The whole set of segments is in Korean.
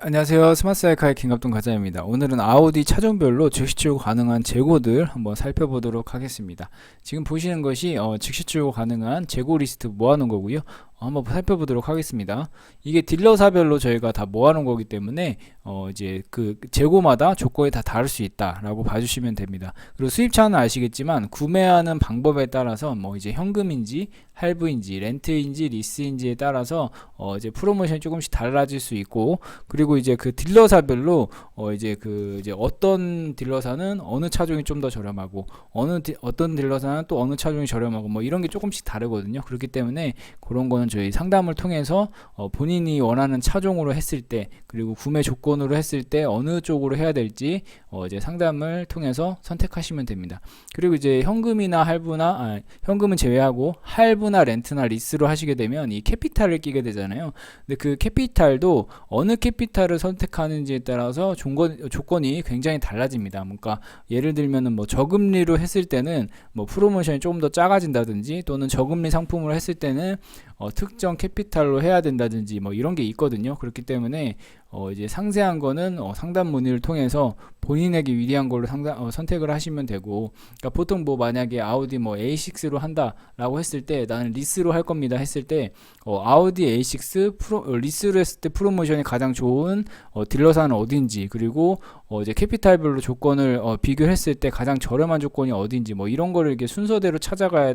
안녕하세요. 스마트 사이카의 김갑동 과장입니다. 오늘은 아우디 차종별로 즉시 출고 가능한 재고들 한번 살펴보도록 하겠습니다. 지금 보시는 것이 어, 즉시 출고 가능한 재고 리스트 모아놓은 거고요. 어, 한번 살펴보도록 하겠습니다. 이게 딜러사별로 저희가 다 모아놓은 거기 때문에 어, 이제 그 재고마다 조건이 다 다를 수 있다라고 봐주시면 됩니다. 그리고 수입차는 아시겠지만 구매하는 방법에 따라서 뭐 이제 현금인지 할부인지 렌트인지 리스인지에 따라서 어, 이제 프로모션이 조금씩 달라질 수 있고 그리고 이제 그 딜러사별로 어 이제 그 이제 어떤 딜러사는 어느 차종이 좀 더 저렴하고 어느 디, 어떤 딜러사는 또 어느 차종이 저렴하고 뭐 이런 게 조금씩 다르거든요. 그렇기 때문에 그런 거는 저희 상담을 통해서 어 본인이 원하는 차종으로 했을 때 그리고 구매 조건으로 했을 때 어느 쪽으로 해야 될지 어 이제 상담을 통해서 선택하시면 됩니다. 그리고 이제 현금이나 할부나 아, 현금은 제외하고 할부나 렌트나 리스로 하시게 되면 이 캐피탈을 끼게 되잖아요. 근데 그 캐피탈도 어느 캐피탈을 선택하는지에 따라서 조건, 조건이 굉장히 달라집니다. 그러니까 예를 들면은 뭐 저금리로 했을 때는 뭐 프로모션이 조금 더 작아진다든지 또는 저금리 상품으로 했을 때는 어, 특정 캐피탈로 해야 된다든지 뭐 이런 게 있거든요. 그렇기 때문에 어, 이제 상세한 거는 어, 상담 문의를 통해서 본인에게 유리한 걸로 상담, 어, 선택을 하시면 되고, 그러니까 보통 뭐 만약에 아우디 뭐 A6로 한다라고 했을 때 나는 리스로 할 겁니다 했을 때 어, 아우디 A6 프로, 어, 리스로 했을 때 프로모션이 가장 좋은 어, 딜러사는 어딘지 그리고 어, 이제 캐피탈별로 조건을 어, 비교했을 때 가장 저렴한 조건이 어딘지 뭐 이런 거를 이렇게 순서대로 찾아가야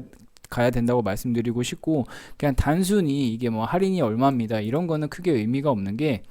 가야 된다고 말씀드리고 싶고 그냥 단순히 이게 뭐 할인이 얼마입니다. 이런 거는 크게 의미가 없는 게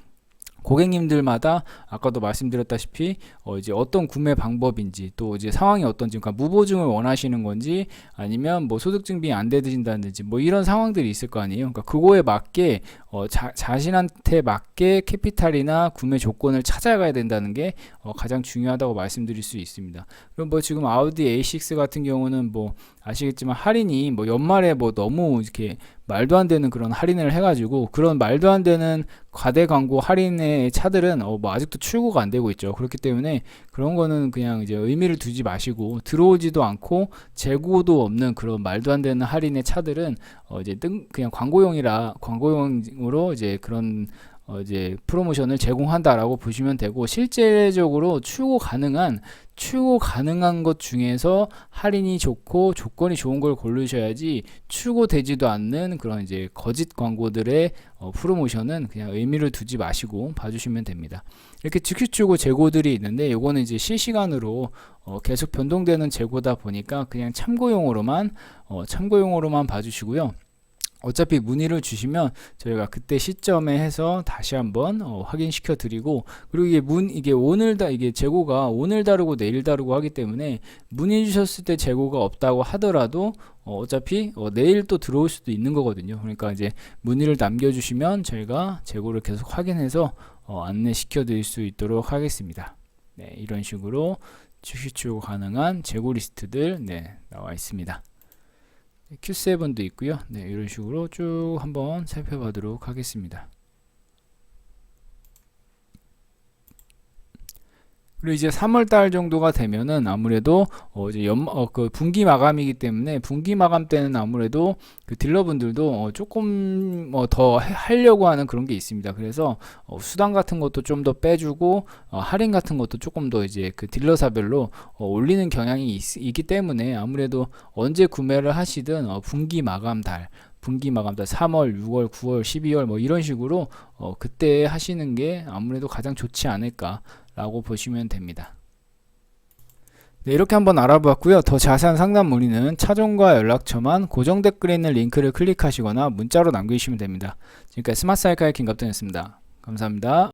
고객님들마다 아까도 말씀드렸다시피 어 이제 어떤 구매 방법인지 또 이제 상황이 어떤지 그러니까 무보증을 원하시는 건지 아니면 뭐 소득 증빙이 안 되신다든지 뭐 이런 상황들이 있을 거 아니에요. 그러니까 그거에 맞게 어 자, 자신한테 맞게 캐피탈이나 구매 조건을 찾아가야 된다는 게 어 가장 중요하다고 말씀드릴 수 있습니다. 그럼 뭐 지금 아우디 A6 같은 경우는 뭐 아시겠지만 할인이 뭐 연말에 뭐 너무 이렇게 말도 안 되는 그런 할인을 해가지고 그런 말도 안 되는 과대 광고 할인의 차들은 어 뭐 아직도 출고가 안 되고 있죠. 그렇기 때문에 그런 거는 그냥 이제 의미를 두지 마시고 들어오지도 않고 재고도 없는 그런 말도 안 되는 할인의 차들은 어 이제 뜬 그냥 광고용이라 광고용으로 이제 그런 어 이제 프로모션을 제공한다라고 보시면 되고 실제적으로 출고 가능한 출고 가능한 것 중에서 할인이 좋고 조건이 좋은 걸 고르셔야지 출고되지도 않는 그런 이제 거짓 광고들의 어 프로모션은 그냥 의미를 두지 마시고 봐주시면 됩니다. 이렇게 즉시 출고 재고들이 있는데 요거는 이제 실시간으로 어 계속 변동되는 재고다 보니까 그냥 참고용으로만 어 참고용으로만 봐주시고요. 어차피 문의를 주시면 저희가 그때 시점에 해서 다시 한번 어, 확인시켜 드리고 그리고 이게 문 이게 오늘 다 이게 재고가 오늘 다르고 내일 다르고 하기 때문에 문의 주셨을 때 재고가 없다고 하더라도 어, 어차피 어, 내일 또 들어올 수도 있는 거거든요. 그러니까 이제 문의를 남겨주시면 저희가 재고를 계속 확인해서 어, 안내시켜 드릴 수 있도록 하겠습니다. 네, 이런 식으로 즉시 출고 가능한 재고 리스트들 네, 나와 있습니다. Q7도 있고요. 네, 이런 식으로 쭉 한번 살펴보도록 하겠습니다. 그리고 이제 3월 달 정도가 되면은 아무래도 어 이제 연, 어, 그 분기 마감이기 때문에 분기 마감 때는 아무래도 그 딜러분들도 어 조금 뭐더 하려고 하는 그런 게 있습니다. 그래서 어 수당 같은 것도 좀 더 빼주고 어 할인 같은 것도 조금 더 이제 그 딜러사별로 어 올리는 경향이 있, 있기 때문에 아무래도 언제 구매를 하시든 어 분기 마감 달 분기 마감달 3월, 6월, 9월, 12월 뭐 이런 식으로 어 그때 하시는 게 아무래도 가장 좋지 않을까 라고 보시면 됩니다. 네, 이렇게 한번 알아보았고요. 더 자세한 상담 문의는 차종과 연락처만 고정 댓글에 있는 링크를 클릭하시거나 문자로 남겨주시면 됩니다. 지금까지 스마트 사이카의 김갑동이었습니다. 감사합니다.